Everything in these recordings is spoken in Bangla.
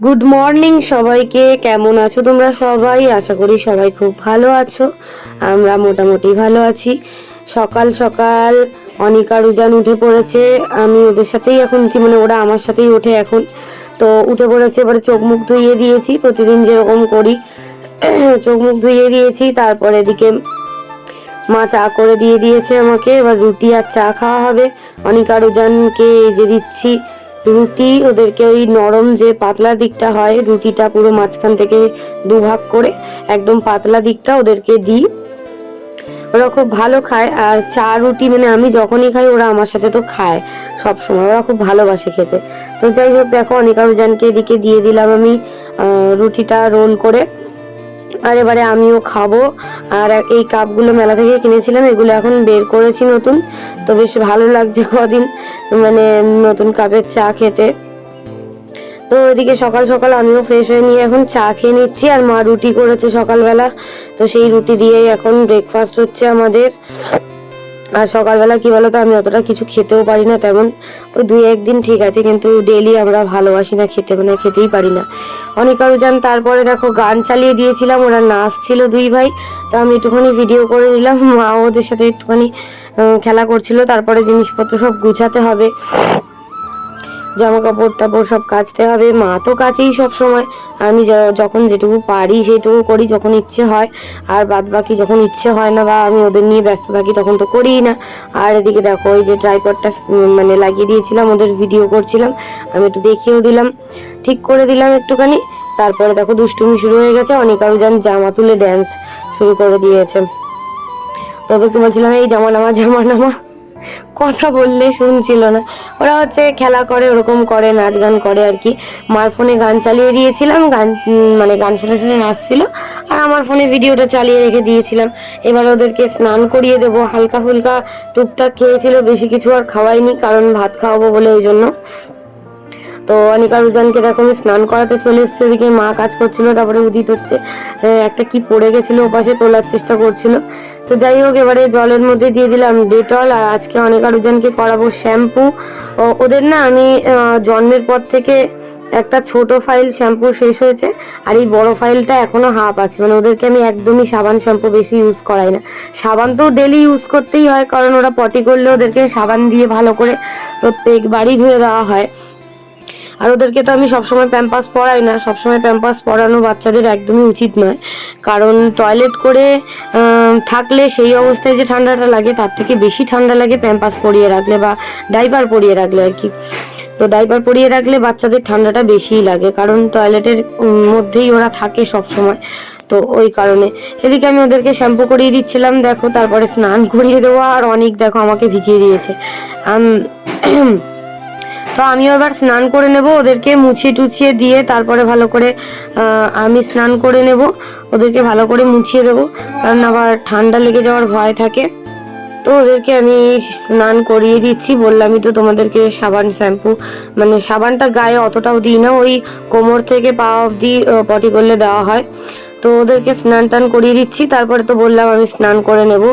গুড মর্নিং সবাইকে, কেমন আছো তোমরা সবাই? আশা করি সবাই খুব ভালো আছো। আমরা মোটামুটি ভালো আছি। সকাল সকাল অনিকা রুজান উঠে পড়েছে। আমি ওদের সাথেই এখন কি মানে ওরা আমার সাথেই ওঠে এখন। তো উঠে পড়েছে, এবারে চোখ মুখ ধুইয়ে দিয়েছি, প্রতিদিন যেরকম করি। চোখ মুখ ধুইয়ে দিয়েছি, তারপরে এদিকে মা চা করে দিয়ে দিয়েছে আমাকে। এবার রুটি আর চা খাওয়া হবে। অনিকা রোজানকে যে দিচ্ছি রুটি, ওদেরকে ওই নরম যে পাতলা দিকটা হয়, রুটিটা পুরো মাঝখান থেকে দুভাগ করে একদম পাতলা দিকটা ওদেরকে দিই। ওরা খুব ভালো খায়, আর চা রুটি মানে আমি যখনই খাই, ওরা আমার সাথে তো খায়। সব সময় ওরা খুব ভালোবাসে খেতে। তো যাই হোক, দেখো অনিকা রোজানকে এদিকে দিয়ে দিলাম আমি রুটিটা রোল করে। আর এবারে আমিও খাব। আর এই কাপগুলো মেলা থেকে কিনেছিলাম, এগুলো এখন বের করেছি নতুন। তো বেশ ভালো লাগছে কদিন। মানে নতুন কাপের চা খেতে। তো ওইদিকে সকাল সকাল আমিও ফ্রেশ হয়ে নিয়ে এখন চা খেয়ে নিচ্ছি আর মা রুটি করেছে সকালবেলা। তো সেই রুটি দিয়েই এখন ব্রেকফাস্ট হচ্ছে আমাদের। আর সকালবেলা কি বলতো, আমি অতটা কিছু খেতেও পারি না তেমন। ওই দুই একদিন ঠিক আছে, কিন্তু ডেলি আমরা ভালোবাসি না, খেতে মানে খেতেই পারি না। অনেক যান তারপরে দেখো গান চালিয়ে দিয়েছিলাম, ওরা নাচছিল দুই ভাই। তো আমি একটুখানি ভিডিও করে নিলাম, মা ওদের সাথে একটুখানি খেলা করছিল, তারপরে জিনিসপত্র সব গুছাতে হবে জামা কাপড় টাপড় সব কাচতে হবে, মা তো কাচেই সব সময়, আমি যখন যেটুকু পারি সেটুকু করি যখন ইচ্ছে হয়, আর বাদ বাকি যখন ইচ্ছে হয় না বা আমি ওদের নিয়ে ব্যস্ত থাকি তখন তো করিই না, আর এদিকে দেখো ওই যে ট্রাইপডটা মানে লাগিয়ে দিয়েছিলাম, ওদের ভিডিও করছিলাম, আমি একটু দেখিয়েও দিলাম, ঠিক করে দিলাম একটুখানি, তারপরে দেখো দুষ্টুমি শুরু হয়ে গেছে অনেক যেন জামা তুলে ড্যান্স শুরু করে দিয়েছে। তোদেরকে বলছিলাম, এই জামা নামা জামা নামা। কথা বললে শুনছিল না। ওরা হচ্ছে খেলা করে, ওরকম করে, নাচ গান করে আর কি। মার ফোনে গান চালিয়ে দিয়েছিলাম, গান মানে গান শুনে শুনে নাচছিল। আর আমার ফোনে ভিডিওটা চালিয়ে রেখে দিয়েছিলাম। এবার ওদেরকে স্নান করিয়ে দেবো। হালকা ফুলকা টুকটাক খেয়েছিল, বেশি কিছু আর খাওয়াইনি, কারণ ভাত খাওয়াবো বলে ওই জন্য। তো অনিকা রুজানকে দেখো আমি স্নান করাতে চলে এসেছি, ওদিকে মা কাজ করছিল, তারপরে উদিত হচ্ছে একটা কি পড়ে গেছিল ওপাশে তোলার চেষ্টা করছিল। তো যাই হোক, এবারে জলের মধ্যে দিয়ে দিলাম ডেটল, আর আজকে অনিকা রুজানকে করাবো শ্যাম্পু। ওদের না আমি জন্মের পর থেকে একটা ছোট ফাইল শ্যাম্পু শেষ হয়েছে, আর এই বড় ফাইলটা এখনও হাফ আছে মানে ওদেরকে আমি একদমই সাবান শ্যাম্পু বেশি ইউজ করাই না। সাবান তো ডেলি ইউজ করতেই হয়, কারণ ওরা পটি করলে ওদেরকে সাবান দিয়ে ভালো করে প্রত্যেকবারই ধুয়ে দেওয়া হয়। আর ওদেরকে তো আমি সবসময় প্যাম্পাস পরাই না, সবসময় প্যাম্পাস পরানো বাচ্চাদের একদমই উচিত নয়। কারণ টয়লেট করে থাকলে সেই অবস্থায় যে ঠান্ডাটা লাগে, তার থেকে বেশি ঠান্ডা লাগে প্যাম্পাস পরিয়ে রাখলে বা ডাইপার পরিয়ে রাখলে আর কি। তো ডাইপার পরিয়ে রাখলে বাচ্চাদের ঠান্ডাটা বেশিই লাগে, কারণ টয়লেটের মধ্যেই ওরা থাকে সব সময় তো ওই কারণে। এদিকে আমি ওদেরকে শ্যাম্পু করিয়ে দিচ্ছিলাম, দেখো, তারপরে স্নান করিয়ে দেওয়া, আর অনেক, দেখো, আমাকে ভিজিয়ে দিয়েছে। তো আমিও এবার স্নান করে নেব ওদেরকে মুছিয়ে টুছিয়ে দিয়ে তারপরে ভালো করে আমি স্নান করে নেব ওদেরকে ভালো করে মুছিয়ে দেবো কারণ আবার ঠান্ডা লেগে যাওয়ার ভয় থাকে। তো ওদেরকে আমি স্নান করিয়ে দিচ্ছি বললামই তো তোমাদেরকে সাবান শ্যাম্পু মানে সাবানটা গায়ে অতটাও দিই না ওই কোমর থেকে পা আহ, পটি করলে দেওয়া হয়। তো ওদেরকে স্নান টান করিয়ে দিচ্ছি তারপরে তো বললাম আমি স্নান করে নেব।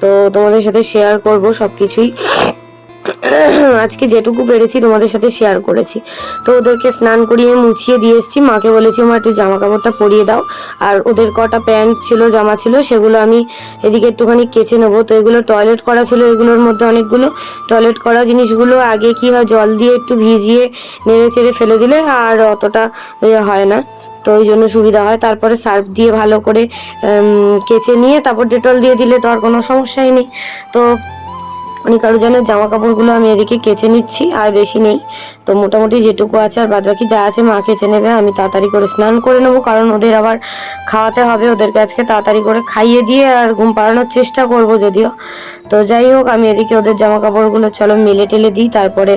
তো তোমাদের সাথে শেয়ার করব সব কিছুই আজকে যেটুকু পেরেছি তোমাদের সাথে শেয়ার করেছি। তো ওদেরকে স্নান করিয়ে মুছিয়ে দিয়ে এসেছি। মাকে বলেছি, মা, একটু জামা কাপড়টা পরিয়ে দাও। আর ওদের কটা প্যান্ট ছিল, জামা ছিল, সেগুলো আমি এদিকে একটুখানি কেচে নেব। তো এগুলো টয়লেট করা ছিল, এগুলোর মধ্যে অনেকগুলো টয়লেট করা জিনিসগুলো আগে কি হয়, জল দিয়ে একটু ভিজিয়ে নেড়ে চেড়ে ফেলে দিলে আর অতটা হয় না। তো ওই জন্য সুবিধা হয়। তারপরে সার্ফ দিয়ে ভালো করে কেচে নিয়ে তারপর ডেটল দিয়ে দিলে তো আর কোনো সমস্যাই নেই। তো অনেক আরও জনের জামা কাপড়গুলো আমি এদিকে কেচে নিচ্ছি, আর বেশি নেই। তো মোটামুটি যেটুকু আছে আর বাদ বাকি যা আছে মা কেচে নেবে, আমি তাড়াতাড়ি করে স্নান করে নেব, কারণ ওদের আবার খাওয়াতে হবে, ওদেরকে আজকে তাড়াতাড়ি করে খাইয়ে দিয়ে আর ঘুম পাড়ানোর চেষ্টা করব যদিও। তো যাই হোক, আমি এদিকে ওদের জামা কাপড়গুলো চলো মেলে টেলে দিই, তারপরে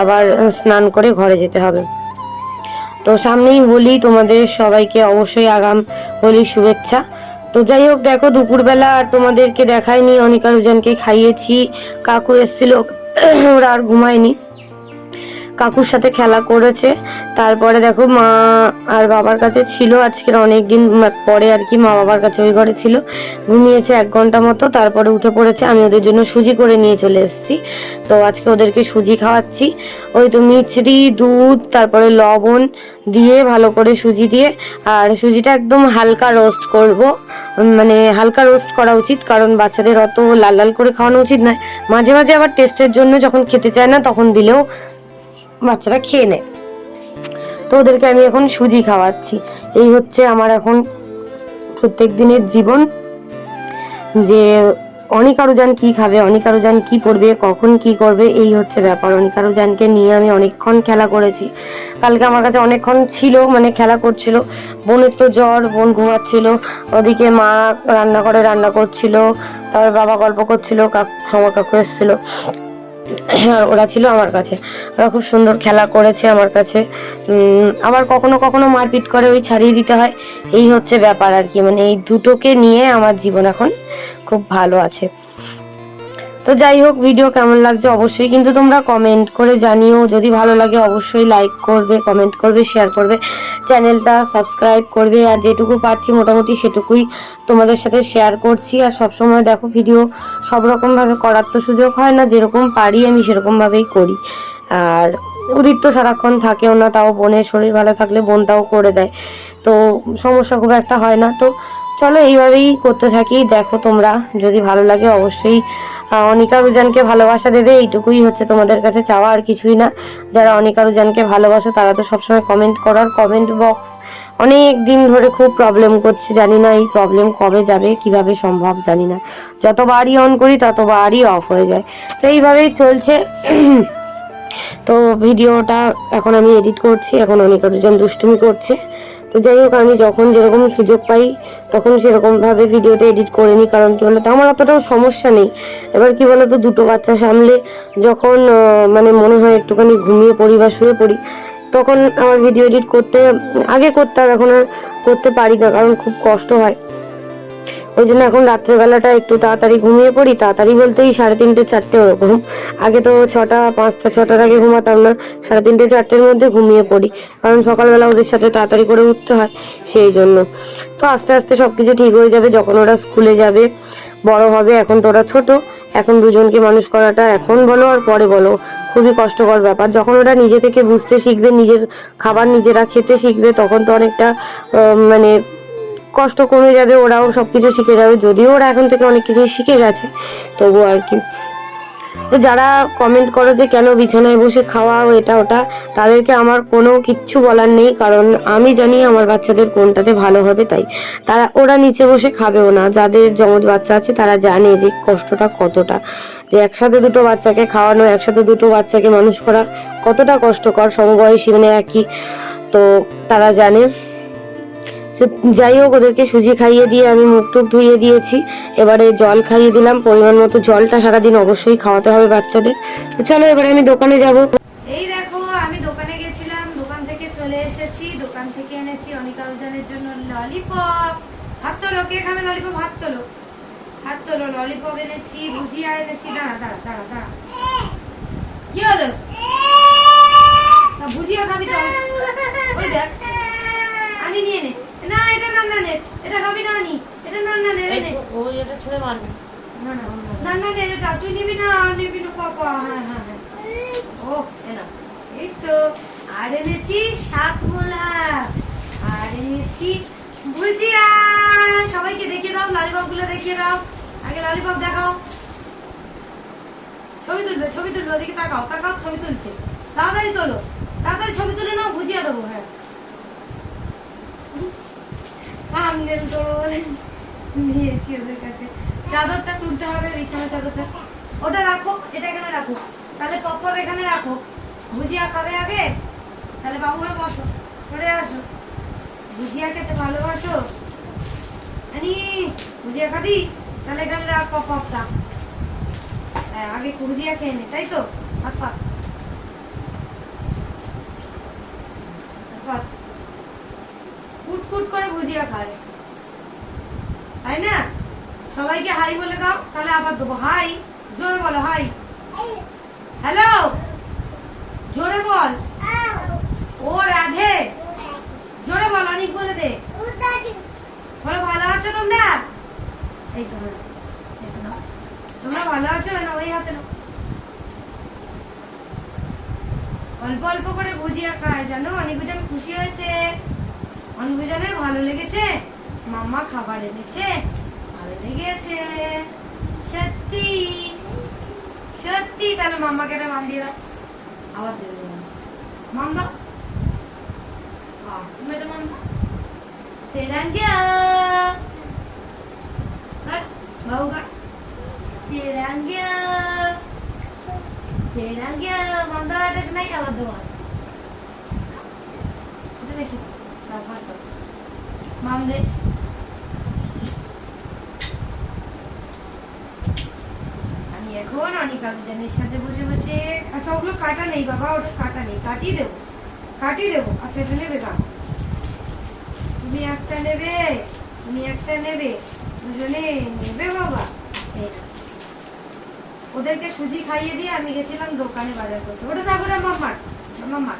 আবার স্নান করে ঘরে যেতে হবে। তো সামনেই হোলি, তোমাদের সবাইকে অবশ্যই আগাম হোলির শুভেচ্ছা। তো যাই হোক, দেখো, দুপুরবেলা আর তোমাদেরকে দেখাইনি, অনিকা রুজানকে খাইয়েছি। কাকু এসেছিল, ওরা আর ঘুমায়নি। কাকুর সাথে খেলা করেছে। তারপরে দেখো, মা আর বাবার কাছে ছিল আজকের অনেক দিন পরে আর কি, মা বাবার কাছে ওই ঘরে ছিল। ঘুমিয়েছে এক ঘণ্টা মতো, তারপরে উঠে পড়েছে। আমি ওদের জন্য সুজি করে নিয়ে চলে এসেছি। তো আজকে ওদেরকে সুজি খাওয়াচ্ছি। ওই তো মিছরি, দুধ, তারপরে লবণ দিয়ে ভালো করে সুজি দিয়ে, আর সুজিটা একদম হালকা রোস্ট করব। মানে হালকা রোস্ট করা উচিত, কারণ বাচ্চাদের অত লাল লাল করে খাওয়ানো উচিত নয়। মাঝে মাঝে আবার টেস্টের জন্য যখন খেতে চায় না, তখন দিলেও বাচ্চারা খেয়ে নেয়। তো ওদেরকে আমি এখন সুজি খাওয়াচ্ছি। এই হচ্ছে আমার এখন প্রত্যেক দিনের জীবন, যে অনিকারুজান কি খাবে, অনিকারুজান কি পড়বে, কখন কি করবে, এই হচ্ছে ব্যাপার। অনিকারুজানকে নিয়ে আমি অনেকক্ষণ খেলা করেছি। কালকে আমার কাছে অনেকক্ষণ ছিল মানে খেলা করছিল। বোনের তো জ্বর, বোন ঘুমাচ্ছিল। ওদিকে মা রান্না করে, রান্না করছিল। তারপর বাবা গল্প করছিল, কাকু সমর কাকু এসেছিল। হ্যাঁ ওরা ছিল আমার কাছে। ওরা খুব সুন্দর খেলা করেছে আমার কাছে। আবার কখনো কখনো মারপিট করে ওই ছাড়িয়ে দিতে হয়। এই হচ্ছে ব্যাপার আর কি। মানে এই দুটোকে নিয়ে আমার জীবন এখন খুব ভালো আছে। তো যাই হোক ভিডিও কেমন লাগছে অবশ্যই কিন্তু তোমরা কমেন্ট করে জানিও। যদি ভালো লাগে অবশ্যই লাইক করবে কমেন্ট করবে শেয়ার করবে চ্যানেলটা সাবস্ক্রাইব করবে। আর যেটুকু পারছি মোটামুটি সেটুকুই তোমাদের সাথে শেয়ার করছি। আর সবসময় দেখো ভিডিও সব রকমভাবে করার তো সুযোগ হয় না, যেরকম পারি আমি সেরকমভাবেই করি। আর উদিত তো সারাক্ষণ থাকেও না, তাও বোনের শরীর ভালো থাকলে বোন তাও করে দেয়। তো সমস্যা খুব একটা হয় না। তো চলো এইভাবেই করতে থাকি। দেখো তোমরা, যদি ভালো লাগে অবশ্যই অনিকা রুজানকে ভালোবাসা দেবে, এইটুকুই হচ্ছে তোমাদের কাছে চাওয়া, আর কিছুই না। যারা অনিকা রুজানকে ভালোবাসো, তারা তো সবসময় কমেন্ট করার কমেন্ট বক্স অনেক দিন ধরে খুব প্রবলেম করছে, জানি না এই প্রবলেম কবে যাবে, কীভাবে সম্ভব জানি না। যতবারই অন করি, ততবারই অফ হয়ে যায়। তো এইভাবেই চলছে। তো ভিডিওটা এখন আমি এডিট করছি, এখন অনেক দুজন দুষ্টুমি করছে। তো যাই হোক, আমি যখন যেরকম সুযোগ পাই, তখন সেরকমভাবে ভিডিওটা এডিট করে নিই, কারণ কী বলতো, আমার অতটাও সমস্যা নেই। এবার কি বলতো, দুটো বাচ্চা সামলে যখন মানে মনে হয় একটুখানি ঘুমিয়ে পড়ি বা শুয়ে পড়ি, তখন আমার ভিডিও এডিট করতে, আগে করতাম, এখন আর করতে পারি না, কারণ খুব কষ্ট হয়। ওই জন্য এখন রাত্রেবেলাটা একটু তাড়াতাড়ি ঘুমিয়ে পড়ি, তাড়াতাড়ি বলতেই সাড়ে তিনটে, চারটে ওরকম। আগে তো ছটা, পাঁচটা, ছটার আগে ঘুমাতাম না, সাড়ে তিনটে, চারটের মধ্যে ঘুমিয়ে পড়ি। কারণ সকালবেলা ওদের সাথে তাড়াতাড়ি করে উঠতে হয়, সেই জন্য। তো আস্তে আস্তে সব কিছু ঠিক হয়ে যাবে, যখন ওরা স্কুলে যাবে, বড় হবে, এখন তো ওরা ছোট, এখন দুজনকে মানুষ করাটা এখন বলো আর পরে বলো, খুবই কষ্টকর ব্যাপার। যখন ওরা নিজে থেকে বুঝতে শিখবে, নিজের খাবার নিজেরা খেতে শিখবে, তখন তো অনেকটা মানে কষ্ট কমে যাবে, ওরাও সব কিছু শিখে যাবে, যদিও ওরা এখন থেকে অনেক কিছুই শিখে গেছে। তবুও আর কি। তো যারা কমেন্ট করো যে কেন বিছানায় বসে খাওয়া এটা, ওটা, তাদেরকে আমার কোনো কিচ্ছু বলার নেই, কারণ আমি জানি আমার বাচ্চাদের কোনটাতে ভালো হবে তাই। তারা, ওরা নিচে বসে খাবেও না। যাদের জমজ বাচ্চা আছে, তারা জানে যে কষ্টটা কতটা। যে একসাথে দুটো বাচ্চাকে খাওয়ানো, একসাথে দুটো বাচ্চাকে মানুষ করা কতটা কষ্টকর, সমবয়সী মানে একই। তো তারা জানে। যাই হোক ওদেরকে সুজি খাইয়ে দিয়ে আমি মুখ টুক ধুইয়ে দিয়েছি। এবারে জল খাইয়ে দিলাম, পরিমাণ মতো জলটা সারাদিন অবশ্যই খাওয়াতে হবে বাচ্চাদের। তো চলো এবারে আমি দোকানে যাব। এই দেখো, আমি দোকানে গেছিলাম, দোকান থেকে চলে এসেছি। দোকান থেকে এনেছি অনিকা উজানের জন্য ললিপপ হাত তোলো, কে খাবে ললিপপ হাত তোলো। হাত তোলো ললিপপ এনেছি, ভুজিয়া এনেছি। দাঁড়া দাঁড়া দাঁড়া দাঁড়া। কি হলো? তা ভুজিয়া খাবি তো। ওই দেখ, আনি, নিয়ে নে। না এটা নান্না নেট এটা খাবি না আনি এটা নান্না নে। নে ওই এটা ছুঁড়ে মারবে। না না না না নে এটা তুই নিবি না নিবি না পাপা হ্যাঁ হ্যাঁ হ্যাঁ। ও এনা এই তো আর এনেছি সাত মোলা আর এনেছি ভুজিয়া। সবাইকে দেখিয়ে দাও ললিপপগুলো দেখিয়ে দাও। আগে ললিপপ দেখাও। ছবি তুলবে ছবি তুলবে ওদিকে তাকাও তাকাও ছবি তুলছে। তাড়াতাড়ি তোলো তাড়াতাড়ি ছবি তুলে নাও ভুজিয়া দেবো হ্যাঁ। আমনেল তো নিয়েছি ওদের কাছে? চাদরটা তুলতে হবে, বিছানা চাদরটা। ওটা রাখো, এটা এখানে রাখো। তাহলে পপ্পপ এখানে রাখো। ভুজিয়া খাবে আগে? তাহলে বাবু হয়ে বসো চলে আসো। ভুজিয়া খেতে ভালোবাসো? আনি, ভুজিয়া খাবি? তাহলে এখানে রাখ পপটা হ্যাঁ আগে ভুজিয়া খেয়ে নে, তাই তো? হাত পা হাত পা। কুট ভুজিয়া খায় তাই না? সবাইকে হাই বলে দাও, তাহলে আবার দেবো। হাই জোরে বলো হাই হ্যালো জোরে বল। ও রাধে। জোরে বল, অনেক বলে দে। বলো, ভালো আছো তোমরা? এই তো। তোমরা ভালো আছো? না ওই হাতে। অল্প অল্প করে ভুজিয়া খায় জানো? অনেকজন খুশি হয়েছে। অনেকজনের ভালো লেগেছে মাম্মা খাবার এনেছে, ভালো লেগেছে। সত্যি সত্যি তাহলে মাম্মাকে একটা মাম দিয়ে দাও। আবার দিয়ে দেবো। মাম দাও। তুমি একটা মাম দাও। সেরাঙ্গিয়া কাট, বাবু কাট। সেরাঙ্গিয়া সেরাঙ্গিয়া মাম দাও একটা শোনাই, আবার দেবো। এটা দেখি। দে আমি এখন অনেক আবেদনের সাথে বসে বসে আচ্ছা ওগুলো কাটা নেই বাবা ওটা কাটা নেই। কাটিয়ে দেবো। কাটিয়ে দেবো। আচ্ছা এটা নেবে কাট তুমি একটা নেবে, তুমি একটা নেবে। দুজনে নেবে বাবা। ওদেরকে সুজি খাইয়ে দিয়ে আমি গেছিলাম দোকানে বাজার করতে। ওটা থাকো না, মাম্মার। মাম্মার।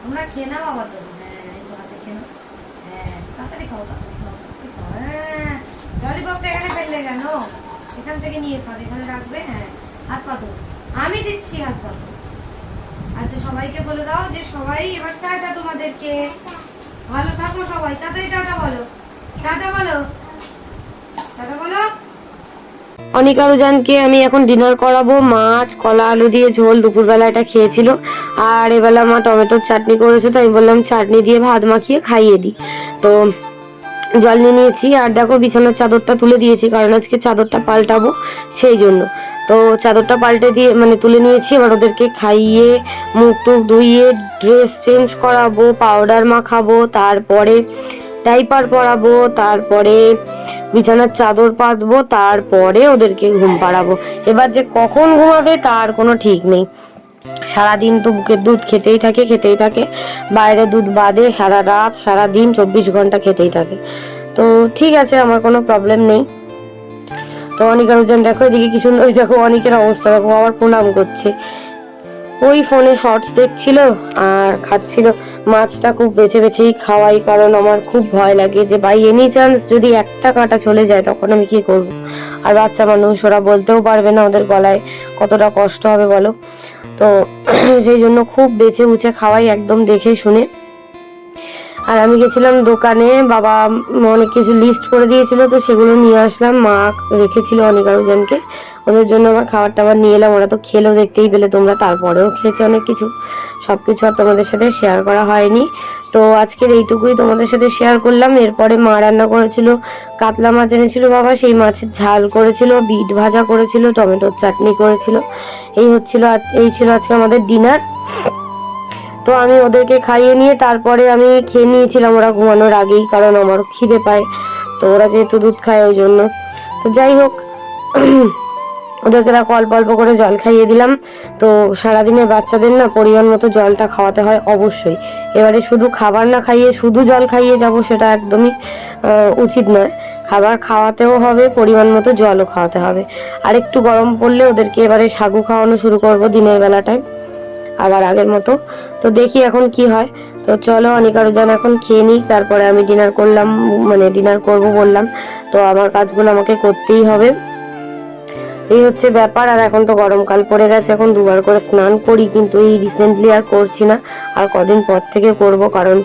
তোমরা খেয়ে নাও আবার দেবো হ্যাঁ এই তো হাতে খেয়ে নাও হ্যাঁ পাতো আমি দিচ্ছি হাত আচ্ছা সবাইকে বলে দাও যে সবাই এবার টাটা তোমাদেরকে ভালো থাকো সবাই টাটা বলো টাটা বলো টাটা বলো আমি এখন ডিনার করাবো। মাছ, কলা, আলু দিয়ে ঝোল দুপুরবেলা এটা খেয়েছিল। আর এবেলা মা টমেটোর চাটনি করেছে তো আমি বললাম, চাটনি দিয়ে ভাত মাখিয়ে খাইয়ে দিই। তো জল নিয়ে নিয়েছি আর দেখো বিছানার চাদরটা তুলে দিয়েছি, কারণ আজকে চাদরটা পাল্টাবো সেই জন্য। তো চাদরটা পাল্টে দিয়ে মানে তুলে নিয়েছি, এবার ওদেরকে খাইয়ে মুখ টুক ধুইয়ে ড্রেস চেঞ্জ করাবো পাউডার মাখাবো, তারপরে ডাইপার পরাবো, তারপরে বিছানার চাদর পাতবো, তারপরে ওদেরকে ঘুম পাড়াবো। এবার যে কখন ঘুমাবে তার কোনো ঠিক নেই। সারাদিন তো বুকের দুধ খেতেই থাকে খেতেই থাকে। বাইরে দুধ বাদে সারা রাত, সারা দিন চব্বিশ ঘণ্টা খেতেই থাকে। তো ঠিক আছে, আমার কোনো প্রবলেম নেই। তো অনিকা রোজন, দেখো এদিকে কি সুন্দর দেখো অনেকের অবস্থা, দেখো আবার প্রণাম করছে। ওই ফোনে শর্টস দেখছিল আর খাচ্ছিল। মাছটা খুব বেছে বেছেই খাওয়াই, কারণ আমার খুব ভয় লাগে যে বাই এনি চান্স যদি একটা কাঁটা চলে যায়, তখন আমি কি করব? আর বাচ্চা মানুষ, ওরা বলতেও পারবে না ওদের গলায় কতটা কষ্ট হবে, বলো। তো সেই জন্য খুব বেছে উঁচে খাওয়াই একদম দেখে শুনে। আর আমি গেছিলাম দোকানে, বাবা অনেক কিছু লিস্ট করে দিয়েছিল, তো সেগুলো নিয়ে আসলাম। মা রেখেছিল অনেক আরোজনকে। ওদের জন্য আমার খাবার টাবার নিয়ে এলাম, ওরা তো খেলেও দেখতেই পেলে তোমরা। তারপরেও খেয়েছে অনেক কিছু। সব কিছু আর তোমাদের সাথে শেয়ার করা হয়নি। তো আজকের এইটুকুই তোমাদের সাথে শেয়ার করলাম। এরপরে মা রান্না করেছিল, কাতলা মাছ এনেছিল বাবা, সেই মাছের ঝাল করেছিল, বিট ভাজা করেছিল, টমেটোর চাটনি করেছিল। এই হচ্ছিল এই ছিল আজকে আমাদের ডিনার তো আমি ওদেরকে খাইয়ে নিয়ে তারপরে আমি খেয়ে নিয়েছিলাম, ওরা ঘুমানোর আগেই, কারণ আমার খিদে পায়। তো ওরা যেহেতু দুধ খায় ওই জন্য। তো যাই হোক ওদেরকে দেখো অল্প অল্প করে জল খাইয়ে দিলাম। তো সারাদিনে বাচ্চাদের না পরিমাণ মতো জলটা খাওয়াতে হয় অবশ্যই। এবারে শুধু খাবার না খাইয়ে শুধু জল খাইয়ে যাব সেটা একদমই উচিত নয়। খাবার খাওয়াতেও হবে, পরিমাণ মতো জলও খাওয়াতে হবে। আর একটু গরম পড়লে ওদেরকে এবারে সাগু খাওয়ানো শুরু করব দিনের বেলাটায়, আবার আগের মতো। তো দেখি এখন কি হয়। তো চলো অনিকা রোজান এখন খেয়ে নিই তারপরে আমি ডিনার করলাম মানে ডিনার করব বললাম। তো আমার কাজগুলো আমাকে করতেই হবে। এই হচ্ছে ব্যাপার, আর এখন তো গরমকাল পড়ে গেছে, এখন দুবার করে স্নান করি, কিন্তু এই রিসেন্টলি আর করছি না। আর কদিন পর থেকে করব, কারণ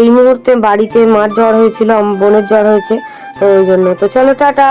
এই মুহূর্তে বাড়িতে মার জ্বর হয়েছিল বোনের জ্বর হয়েছে, তো ওই জন্য। তো চলো, টাটা!